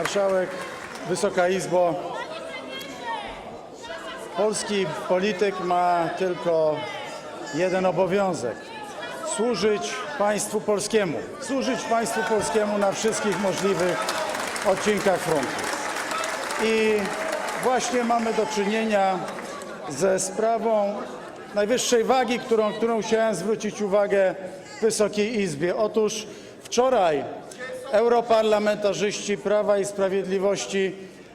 Marszałek, Wysoka Izbo. Polski polityk ma tylko jeden obowiązek służyć państwu polskiemu. Służyć państwu polskiemu na wszystkich możliwych odcinkach frontu. I właśnie mamy do czynienia ze sprawą najwyższej wagi, którą, którą chciałem zwrócić uwagę Wysokiej Izbie. Otóż wczoraj europarlamentarzyści Prawa i Sprawiedliwości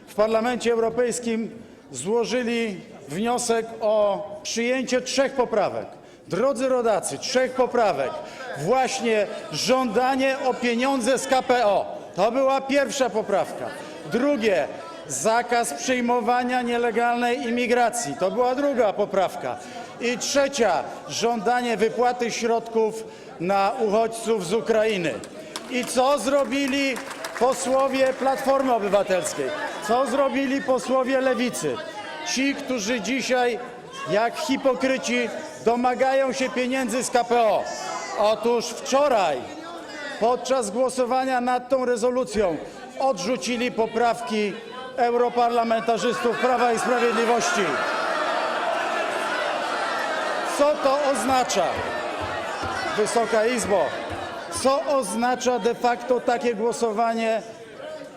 w Parlamencie Europejskim złożyli wniosek o przyjęcie trzech poprawek. Drodzy rodacy, trzech poprawek. Właśnie żądanie o pieniądze z KPO. To była pierwsza poprawka. Drugie, zakaz przyjmowania nielegalnej imigracji. To była druga poprawka. I trzecia, żądanie wypłaty środków na uchodźców z Ukrainy. I co zrobili posłowie Platformy Obywatelskiej? Co zrobili posłowie Lewicy? Ci, którzy dzisiaj jak hipokryci domagają się pieniędzy z KPO. Otóż wczoraj podczas głosowania nad tą rezolucją odrzucili poprawki europarlamentarzystów Prawa i Sprawiedliwości. Co to oznacza? Wysoka Izbo, co oznacza de facto takie głosowanie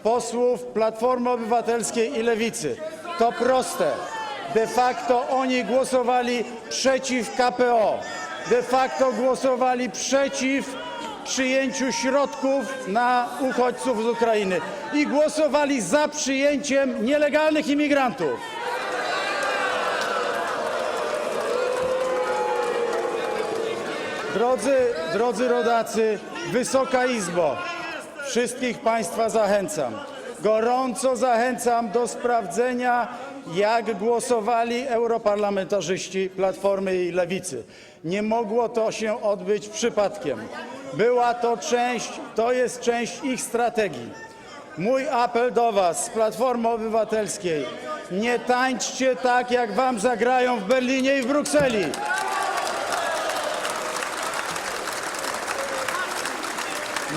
posłów Platformy Obywatelskiej i Lewicy? To proste. De facto oni głosowali przeciw KPO. De facto głosowali przeciw przyjęciu środków na uchodźców z Ukrainy i głosowali za przyjęciem nielegalnych imigrantów. Drodzy, drodzy rodacy, Wysoka Izbo, wszystkich Państwa zachęcam, gorąco zachęcam do sprawdzenia, jak głosowali europarlamentarzyści Platformy i Lewicy. Nie mogło to się odbyć przypadkiem. Była to część, to jest część ich strategii. Mój apel do Was z Platformy Obywatelskiej: nie tańczcie tak, jak Wam zagrają w Berlinie i w Brukseli.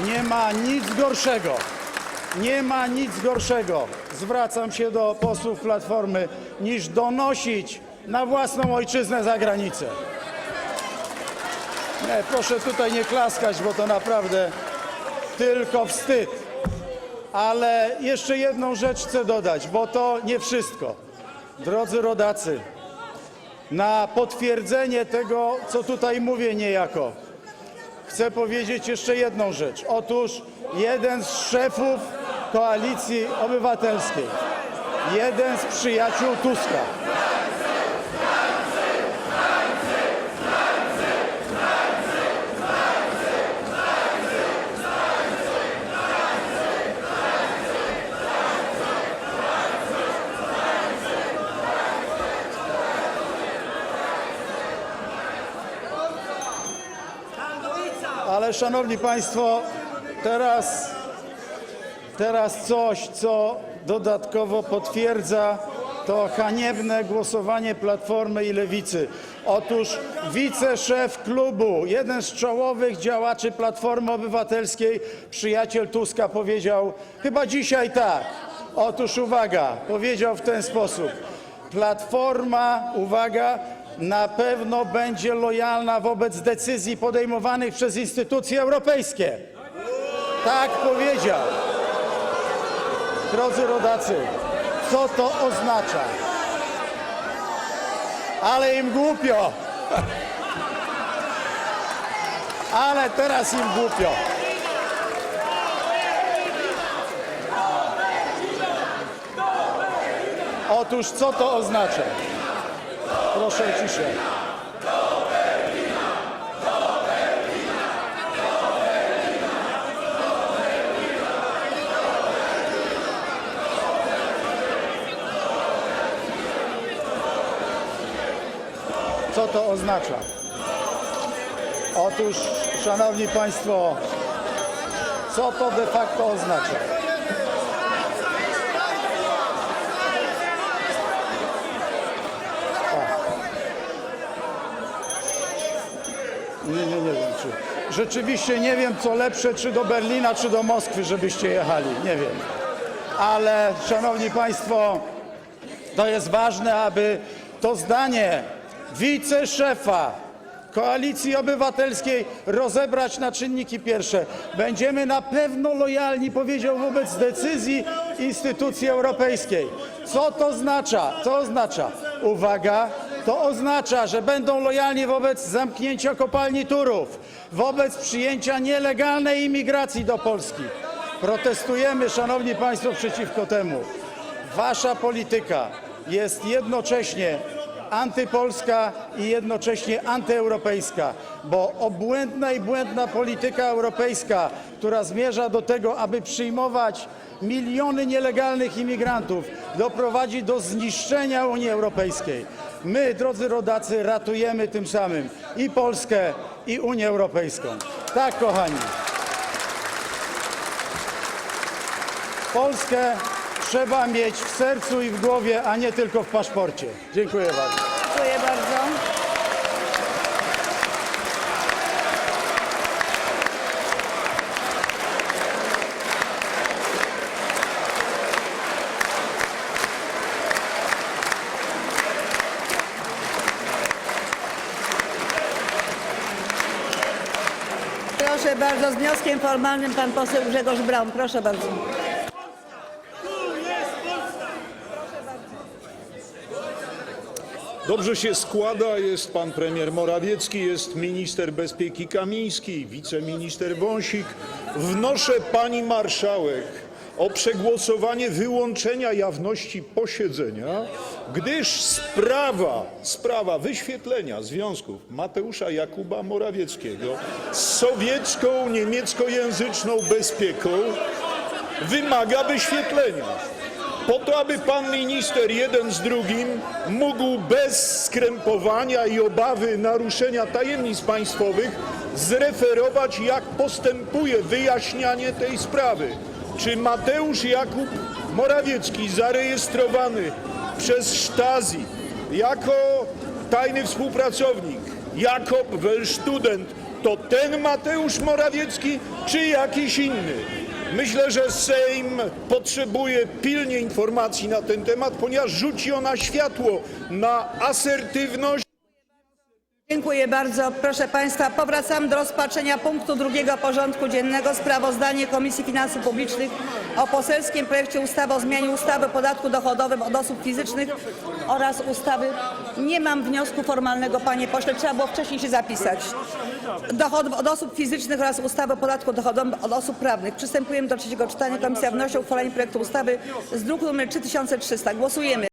Nie ma nic gorszego. Nie ma nic gorszego. Zwracam się do posłów Platformy, niż donosić na własną ojczyznę za granicę. Nie, proszę tutaj nie klaskać, bo to naprawdę tylko wstyd. Ale jeszcze jedną rzecz chcę dodać, bo to nie wszystko. Drodzy rodacy, na potwierdzenie tego, co tutaj mówię niejako, chcę powiedzieć jeszcze jedną rzecz. Otóż jeden z szefów Koalicji Obywatelskiej, jeden z przyjaciół Tuska, Szanowni państwo, teraz, teraz coś, co dodatkowo potwierdza to haniebne głosowanie Platformy i Lewicy. Otóż wiceszef klubu, jeden z czołowych działaczy Platformy Obywatelskiej, przyjaciel Tuska powiedział chyba dzisiaj tak. Otóż uwaga, powiedział w ten sposób. Platforma, uwaga, na pewno będzie lojalna wobec decyzji podejmowanych przez instytucje europejskie. Tak powiedział. Drodzy rodacy, co to oznacza? Ale im głupio. Ale teraz im głupio. Otóż co to oznacza? Proszę o ciszę. Co to oznacza? Otóż, Szanowni Państwo, co to de facto oznacza? Nie, nie, nie wiem. Czy, rzeczywiście nie wiem, co lepsze, czy do Berlina, czy do Moskwy, żebyście jechali. Nie wiem. ale szanowni państwo, to jest ważne, aby to zdanie wiceszefa Koalicji Obywatelskiej rozebrać na czynniki pierwsze. Będziemy na pewno lojalni, powiedział, wobec decyzji instytucji europejskiej. Co to oznacza? To oznacza, uwaga, to oznacza, że będą lojalni wobec zamknięcia kopalni Turów, wobec przyjęcia nielegalnej imigracji do Polski. Protestujemy, szanowni państwo, przeciwko temu. Wasza polityka jest jednocześnie antypolska i jednocześnie antyeuropejska, bo obłędna i błędna polityka europejska, która zmierza do tego, aby przyjmować miliony nielegalnych imigrantów, doprowadzi do zniszczenia Unii Europejskiej. My, drodzy rodacy, ratujemy tym samym i Polskę, i Unię Europejską. Tak, kochani. Polskę trzeba mieć w sercu i w głowie, a nie tylko w paszporcie. Dziękuję bardzo. Dziękuję bardzo. Proszę bardzo, z wnioskiem formalnym pan poseł Grzegorz Braun. Proszę bardzo. Dobrze się składa, jest pan premier Morawiecki, jest minister bezpieki Kamiński, wiceminister Wąsik. Wnoszę pani marszałek o przegłosowanie wyłączenia jawności posiedzenia, gdyż sprawa, sprawa wyświetlenia związków Mateusza Jakuba Morawieckiego z sowiecką, niemieckojęzyczną bezpieką wymaga wyświetlenia. Po to, aby pan minister jeden z drugim mógł bez skrępowania i obawy naruszenia tajemnic państwowych zreferować, jak postępuje wyjaśnianie tej sprawy. Czy Mateusz Jakub Morawiecki, zarejestrowany przez Stasi jako tajny współpracownik, Jakob Welstudent, to ten Mateusz Morawiecki, czy jakiś inny? Myślę, że Sejm potrzebuje pilnie informacji na ten temat, ponieważ rzuci ona światło na asertywność. Dziękuję bardzo. Proszę Państwa, powracamy do rozpatrzenia punktu drugiego porządku dziennego sprawozdanie Komisji Finansów Publicznych o poselskim projekcie ustawy o zmianie ustawy o podatku dochodowym od osób fizycznych oraz ustawy. Nie mam wniosku formalnego, panie pośle, trzeba było wcześniej się zapisać. Dochodów od osób fizycznych oraz ustawy o podatku dochodowym od osób prawnych. Przystępujemy do trzeciego czytania. Komisja wnosi o uchwalenie projektu ustawy z druku nr 3300. Głosujemy.